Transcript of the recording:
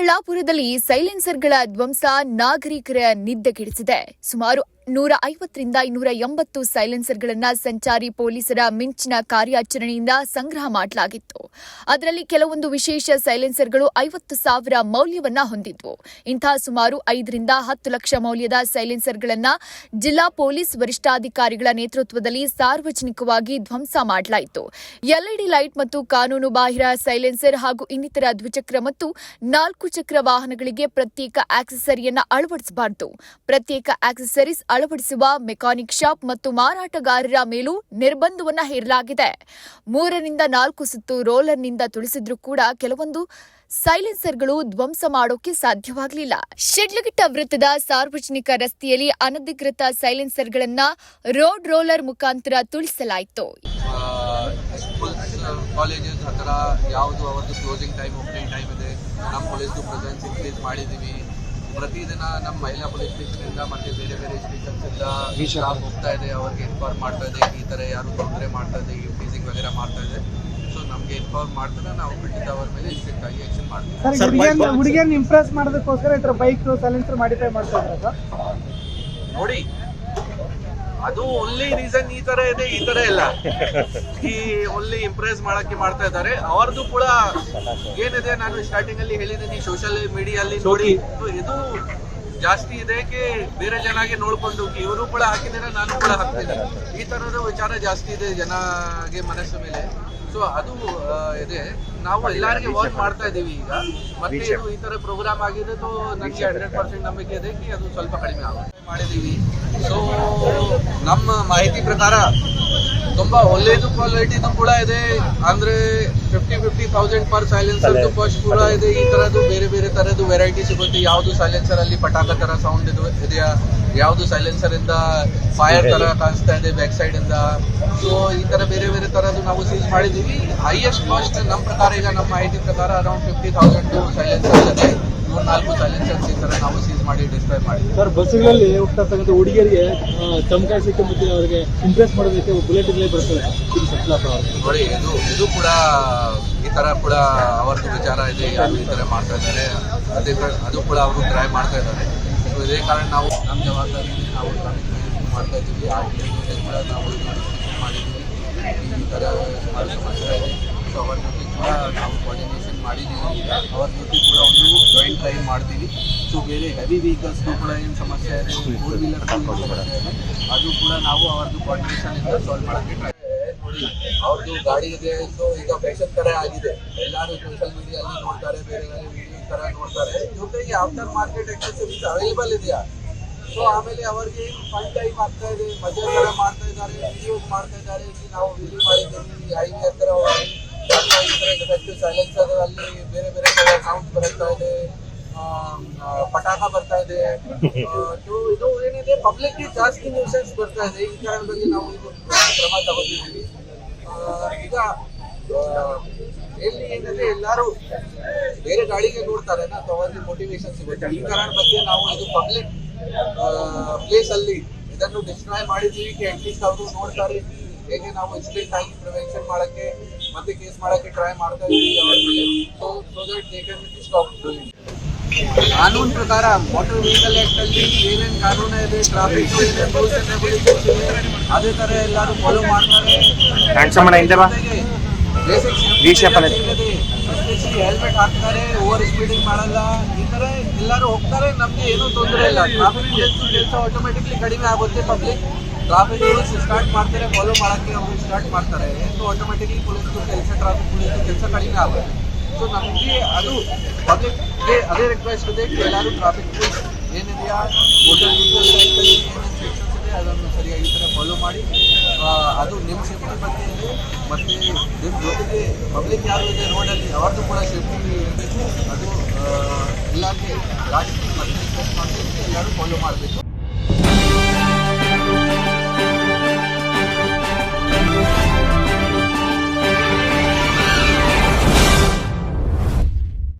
ಚಿಕ್ಕಬಳ್ಳಾಪುರದಲ್ಲಿ ಸೈಲೆನ್ಸರ್ಗಳ ಧ್ವಂಸ ನಾಗರಿಕರ ನಿದ್ದೆಗೆಡಿಸಿದೆ ಸುಮಾರು ನೂರ ಐವತ್ತರಿಂದ ಇನ್ನೂರ ಎಂಬತ್ತು ಸೈಲೆನ್ಸರ್ಗಳನ್ನು ಸಂಚಾರಿ ಪೊಲೀಸರ ಮಿಂಚಿನ ಕಾರ್ಯಾಚರಣೆಯಿಂದ ಸಂಗ್ರಹ ಮಾಡಲಾಗಿತ್ತು. ಅದರಲ್ಲಿ ಕೆಲವೊಂದು ವಿಶೇಷ ಸೈಲೆನ್ಸರ್ಗಳು ಐವತ್ತು ಸಾವಿರ ಮೌಲ್ಯವನ್ನ ಹೊಂದಿದ್ವು. ಇಂತಹ ಸುಮಾರು ಐದರಿಂದ ಹತ್ತು ಲಕ್ಷ ಮೌಲ್ಯದ ಸೈಲೆನ್ಸರ್ಗಳನ್ನು ಜಿಲ್ಲಾ ಪೊಲೀಸ್ ವರಿಷ್ಠಾಧಿಕಾರಿಗಳ ನೇತೃತ್ವದಲ್ಲಿ ಸಾರ್ವಜನಿಕವಾಗಿ ಧ್ವಂಸ ಮಾಡಲಾಯಿತು. ಎಲ್ಇಡಿ ಲೈಟ್ ಮತ್ತು ಕಾನೂನು ಬಾಹಿರ ಸೈಲೆನ್ಸರ್ ಹಾಗೂ ಇನ್ನಿತರ ದ್ವಿಚಕ್ರ ಮತ್ತು ನಾಲ್ಕು ಚಕ್ರ ವಾಹನಗಳಿಗೆ ಪ್ರತ್ಯೇಕ ಆಕ್ಸೆಸರಿಯನ್ನ ಅಳವಡಿಸಬಾರದು. ಪ್ರತ್ಯೇಕ ಆಕ್ಸೆಸರೀಸ್ ಅಳವಡಿಸುವ ಮೆಕಾನಿಕ್ ಶಾಪ್ ಮತ್ತು ಮಾರಾಟಗಾರರ ಮೇಲೂ ನಿರ್ಬಂಧವನ್ನು ಹೇರಲಾಗಿದೆ ಮೂರರಿಂದ ನಾಲ್ಕು ಸುತ್ತು ರೋಲರ್ನಿಂದ ತುಳಿಸಿದ್ರೂ ಕೂಡ ಕೆಲವೊಂದು ಸೈಲೆನ್ಸರ್ಗಳು ಧ್ವಂಸ ಮಾಡೋಕೆ ಸಾಧ್ಯವಾಗಲಿಲ್ಲ ಶಿಡ್ಲಘಟ್ಟ ವೃತ್ತದ ಸಾರ್ವಜನಿಕ ರಸ್ತೆಯಲ್ಲಿ ಅನಧಿಕೃತ ಸೈಲೆನ್ಸರ್ಗಳನ್ನ ರೋಡ್ ರೋಲರ್ ಮುಖಾಂತರ ತುಳಿಸಲಾಯಿತು ಕಾಲೇಜಸ್ ಹತ್ರ ಯಾವುದು ಅವರದ್ದು ಕ್ಲೋಸಿಂಗ್ ಟೈಮ್ ಓಪನಿಂಗ್ ಟೈಮ್ ಇದೆ ನಮ್ಮ ಪೊಲೀಸ್ದು ಪ್ರೆಸೆನ್ಸ್ ಇನ್ಕ್ರೀಸ್ ಮಾಡಿದ್ದೀವಿ ಪ್ರತಿದಿನ ನಮ್ಮ ಮಹಿಳಾ ಪೊಲೀಸ್ ಸ್ಟೇಷನಿಂದ ಮತ್ತೆ ಬೇರೆ ಬೇರೆ ಸ್ಟೇಷನ್ಸಿಂದ ಸ್ಟಾಫ್ ಹೋಗ್ತಾ ಇದೆ ಅವ್ರಿಗೆ ಇನ್ಫಾರ್ಮ್ ಮಾಡ್ತಾ ಇದೆ ಈ ಥರ ಯಾರು ತೊಂದರೆ ಮಾಡ್ತಾ ಇದೆ ಫೀಸಿಂಗ್ ವಗೇರೆ ಮಾಡ್ತಾ ಇದೆ. ಸೊ ನಮಗೆ ಇನ್ಫಾರ್ಮ್ ಮಾಡ್ತಾರೆ ನಾವು ಖಂಡಿತ ಅವ್ರ ಮೇಲೆ ಸ್ಟ್ರಿಕ್ಟ್ ಆಗಿ ಆಕ್ಷನ್ ಮಾಡ್ತೀವಿ. ಹುಡುಗಿಯನ್ನ ಇಂಪ್ರೆಸ್ ಮಾಡೋದಕ್ಕೋಸ್ಕರ ಈ ಥರ ಬೈಕ್ ಸೈಲೆನ್ಸರ್ ಮಾಡಿಫೈ ಮಾಡ್ತಾ ಇದ್ದಾರೆ ಸರ್? ನೋಡಿ ಅದು ಓನ್ಲಿ ರೀಸನ್ ಈ ತರ ಇದೆ ಈ ತರ ಇಲ್ಲ. ಈ ಓನ್ಲಿ ಇಂಪ್ರೆಸ್ ಮಾಡಕ್ಕೆ ಮಾಡ್ತಾ ಇದ್ದಾರೆ. ಅವ್ರದ್ದು ಕೂಡ ಏನಿದೆ ನಾನು ಸ್ಟಾರ್ಟಿಂಗ್ ಅಲ್ಲಿ ಹೇಳಿದ್ದೀನಿ ಸೋಷಿಯಲ್ ಮೀಡಿಯಲ್ಲಿ ನೋಡಿ ಇದು ಜಾಸ್ತಿ ಇದೆ ಕಿ ಬೇರೆ ಜನಗೆ ನೋಡ್ಕೊಂಡು ಇವರು ಕೂಡ ಹಾಕಿದ್ರೆ ನಾನು ಕೂಡ ಹಾಕ್ತೀನಿ ಈ ತರದ ವಿಚಾರ ಜಾಸ್ತಿ ಇದೆ ಜನಗೆ ಮನಸ್ಸು ಮೇಲೆ. ಸೊ ಅದು ಇದೆ. ನಾವು ಎಲ್ಲರಿಗೆ ವರ್ಕ್ ಮಾಡ್ತಾ ಇದ್ದೀವಿ ಈಗ. ಮತ್ತೆ ಇದು ಈ ತರ ಪ್ರೋಗ್ರಾಮ್ ಆಗಿದೆ ನಮಗೆ ನನಗೆ ಹಂಡ್ರೆಡ್ ಪರ್ಸೆಂಟ್ ನಂಬಿಕೆ ಇದೆ ಕಿ ಅದು ಸ್ವಲ್ಪ ಕಡಿಮೆ ಆಗುತ್ತೆ. ಮಾಡಿದ್ದೀವಿ ಸೊ ನಮ್ಮ ಮಾಹಿತಿ ಪ್ರಕಾರ ತುಂಬಾ ಒಳ್ಳೇದು ಕ್ವಾಲಿಟಿದು ಕೂಡ ಇದೆ. ಅಂದ್ರೆ fifty fifty thousand per silencer first ಕೂಡ ಇದೆ. ಈ ತರದ್ದು ಬೇರೆ ಬೇರೆ ತರದ್ದು ವೆರೈಟಿ ಸಿಗುತ್ತೆ. ಯಾವುದು ಸೈಲೆನ್ಸರ್ ಅಲ್ಲಿ ಪಟಾಕ ತರ ಸೌಂಡ್ ಇದು ಇದೆಯಾ? ಯಾವುದು ಸೈಲೆನ್ಸರ್ ಇಂದ ಫೈರ್ ತರ ಕಾಣಿಸ್ತಾ ಇದೆ ಬ್ಯಾಕ್ ಸೈಡ್ ಇಂದ. ಸೊ ಈ ತರ ಬೇರೆ ಬೇರೆ ತರದ್ದು ನಾವು ಸೀಸ್ ಮಾಡಿದೀವಿ ಹೈಯೆಸ್ಟ್ ಕಾಸ್ಟ್ ನಮ್ಮ ಪ್ರಕಾರ ಈಗ ನಮ್ಮ ಮಾಹಿತಿ ಪ್ರಕಾರ ಅರೌಂಡ್ ಫಿಫ್ಟಿ ತೌಸಂಡ್ ಸೈಲೆನ್ಸರ್ ಇದೆ. ಮೂರ್ ನಾಲ್ಕು ಸೈಲೆನ್ಸರ್ಸ್ ಈ ತರ ನಾವು ಸರ್ ಬಸ್ಸುಗಳಲ್ಲಿ ಹೋಗ್ತಾ ಇರ್ತಕ್ಕಂಥ ಹುಡುಗಿಯರಿಗೆ ಚಮಕಾಯಿಸಕ್ಕೆ ಮತ್ತೆ ಅವರಿಗೆ ಇಂಪ್ರೆಸ್ ಮಾಡೋದಕ್ಕೆ ಬುಲೆಟ್ ಇಲ್ಲೇ ಬರ್ತದೆ. ನೋಡಿ, ಇದು ಇದು ಕೂಡ ಈ ತರ ಕೂಡ ಅವ್ರದ್ದು ವಿಚಾರ ಇದೆ, ಯಾರು ಈ ತರ ಮಾಡ್ತಾ ಇದ್ದಾರೆ. ಅದೇ ಅದು ಕೂಡ ಅವರು ಟ್ರೈ ಮಾಡ್ತಾ ಇದ್ದಾರೆ. ಸೊ ಇದೇ ಕಾರಣ ನಾವು ನಮ್ಮ ಜವಾಬ್ದಾರಿ ನಾವು ಮಾಡ್ತಾ ಇದ್ದೀವಿ. ಆ ಕೂಡ ನಾವು ಮಾಡಿದ್ದೀವಿ. ಈ ತರ ಸುಮಾರು ಸಮಸ್ಯೆ ಇದೆ. ಸೊ ಅವ್ರ ಜೊತೆ ಕೂಡ ನಾವು ಕೋಆರ್ಡಿನೇಷನ್ ಮಾಡಿದ್ದೀವಿ. ಅವ್ರ ಜೊತೆ ಕೂಡ ಒಂದು ಜಾಯಿಂಟ್ ಟ್ರೈ ಮಾಡ್ತೀವಿ. ಸೊ ಬೇರೆ ಹೆವಿ ವೆಹಿಕಲ್ಸ್ದು ಕೂಡ ಏನು ಸಮಸ್ಯೆ ಇದೆ ಫೋರ್ ವೀಲರ್ ಸಮಸ್ಯೆ ಇದೆ ಅದು ಕೂಡ ನಾವು ಅವ್ರದ್ದು ಕೋಆರ್ಡಿನೇಷನ್ ಇಂದ ಸಾಲ್ವ್ ಮಾಡೋಕ್ಕೆ ಟ್ರೈ ನೋಡಿ ಅವ್ರದ್ದು ಗಾಡಿ ಇದೆ ಸೊ ಈಗ ಫ್ಯಾಷನ್ ತರ ಆಗಿದೆ. ಎಲ್ಲರೂ ಸೋಷಿಯಲ್ ಮೀಡಿಯಲ್ಲಿ ನೋಡ್ತಾರೆ ಬೇರೆ ಬೇರೆ ವಿಡಿಯೋ ತರ ನೋಡ್ತಾರೆ. ಜೊತೆಗೆ ಆಫ್ಟರ್ ಮಾರ್ಕೆಟ್ ಎಕ್ಸೆಸರೀಸ್ ಅವೈಲೇಬಲ್ ಇದೆಯಾ? ಸೊ ಆಮೇಲೆ ಅವರಿಗೆ ಫನ್ ಟೈಮ್ ಆಗ್ತಾ ಇದೆ ಮಜಾ ತರ ಮಾಡ್ತಾ ಇದ್ದಾರೆ ವಿಡಿಯೋಸ್ ಮಾಡ್ತಾ ಇದ್ದಾರೆ. ಇಲ್ಲಿ ನಾವು ವಿಡಿಯೋ ಮಾಡಿದ್ದೀವಿ ಹೈವೇ ಹತ್ರ ಹೋಗಿ ಎಫೆಕ್ಟಿವ್ ಸೈಲೆನ್ಸರ್ ಅಲ್ಲಿ ಬೇರೆ ಬೇರೆ ಸೌಂಡ್ ಬರ್ತಾ ಇದೆ ಆ, ಆ, ಪಟಾಕ ಬರ್ತಾ ಇದೆ. ಇದು ಏನಿದೆ ಪಬ್ಲಿಕ್ ಜಾಸ್ತಿ ನ್ಯೂಸೆನ್ಸ್ ಬರ್ತಾ ಇದೆ. ಈ ಕಾರಣ ಬಗ್ಗೆ ನಾವು ಇದು ಕ್ರಮ ತಗೊಂಡಿದ್ದೀವಿ. ಈಗ ಎಲ್ಲಿ ಏನಿದೆ, ಎಲ್ಲರೂ ಬೇರೆ ಗಾಡಿಗೆ ನೋಡ್ತಾರೆ ನಾ ತಗೊಂಡು ಮೋಟಿವೇಶನ್ ಸಿಗುತ್ತೆ. ಈ ಕಾರಣ ಬಗ್ಗೆ ನಾವು ಇದು ಪಬ್ಲಿಕ್ ಪ್ಲೇಸ್ ಅಲ್ಲಿ ಇದನ್ನು ಡಿಸ್ಟ್ರಾಯ್ ಮಾಡಿದ್ವಿ ಅಟ್ಲೀಸ್ಟ್ ಅವರು ನೋಡ್ತಾರೆ. ಹೇಗೆ ನಾವು ಇನ್ಸ್ಟೆಂಟ್ ಆಗಿ ಪ್ರಿವೆನ್ಷನ್ ಮಾಡಕ್ಕೆ, ಮತ್ತೆ ಕೇಸ್ ಮಾಡಕ್ಕೆ ಟ್ರೈ ಮಾಡ್ತಾ ಇದ್ದೀವಿ so so that they can stop ಕಾನೂನು ಪ್ರಕಾರ ಮೋಟರ್ ವೆಹಿಕಲ್ ಆಕ್ಟ್ ಅಲ್ಲಿ ಏನೇನು ಕಾನೂನು ಇದೆ ಟ್ರಾಫಿಕ್ ಏನೇನು ರೂಲ್ಸ್ ಅಂಡ್ ರೆಗ್ಯುಲೇಷನ್ಸ್ ಇದೆ ಅದೇ ಥರ ಎಲ್ಲರೂ ಫಾಲೋ ಮಾಡ್ತಾರೆ. ಹೆಲ್ಮೆಟ್ ಹಾಕ್ತಾರೆ ಓವರ್ ಸ್ಪೀಡಿಂಗ್ ಮಾಡಲ್ಲ. ಈ ಥರ ಎಲ್ಲರೂ ಹೋಗ್ತಾರೆ ನಮಗೆ ಏನೂ ತೊಂದರೆ ಇಲ್ಲ. ಟ್ರಾಫಿಕ್ ಕೆಲಸ ಆಟೋಮೆಟಿಕ್ಲಿ ಕಡಿಮೆ ಆಗುತ್ತೆ ಪಬ್ಲಿಕ್ ಟ್ರಾಫಿಕ್ ರೂಲ್ಸ್ ಸ್ಟಾರ್ಟ್ ಮಾಡ್ತಾರೆ ಫಾಲೋ ಮಾಡಕ್ಕೆ ಅವರು ಸ್ಟಾರ್ಟ್ ಮಾಡ್ತಾರೆ. ಆಟೋಮೆಟಿಕ್ಲಿ ಪೊಲೀಸ್ ಕೆಲಸ ಟ್ರಾಫಿಕ್ ಪೊಲೀಸ್ ಕೆಲಸ ಕಡಿಮೆ ಆಗುತ್ತೆ. ಸೊ ನಮಗೆ ಅದು ಅದಕ್ಕೆ ಅದೇ ರಿಕ್ವೆಸ್ಟ್ ಇದೆ ಎಲ್ಲರೂ ಟ್ರಾಫಿಕ್ ರೂಲ್ಸ್ ಏನಿದೆಯಾ ಮೋಟರ್ ಸೆಕ್ಷನ್ಸ್ ಅದನ್ನು ಸರಿಯಾಗಿ ಈ ಥರ ಫಾಲೋ ಮಾಡಿ. ಅದು ನಿಮ್ಮ ಸೇಫ್ಟಿ ಬಗ್ಗೆ ಇದೆ, ಮತ್ತು ನಿಮ್ಮ ಜೊತೆಗೆ ಪಬ್ಲಿಕ್ ಯಾರು ಇದೆ ರೋಡಲ್ಲಿ ಅವ್ರದ್ದು ಕೂಡ ಸೇಫ್ಟಿ ಇರಬೇಕು ಅದು ಇಲಾಖೆ ಗಾಡಿ ಮತ್ತೆ ಎಲ್ಲರೂ ಫಾಲೋ ಮಾಡಬೇಕು.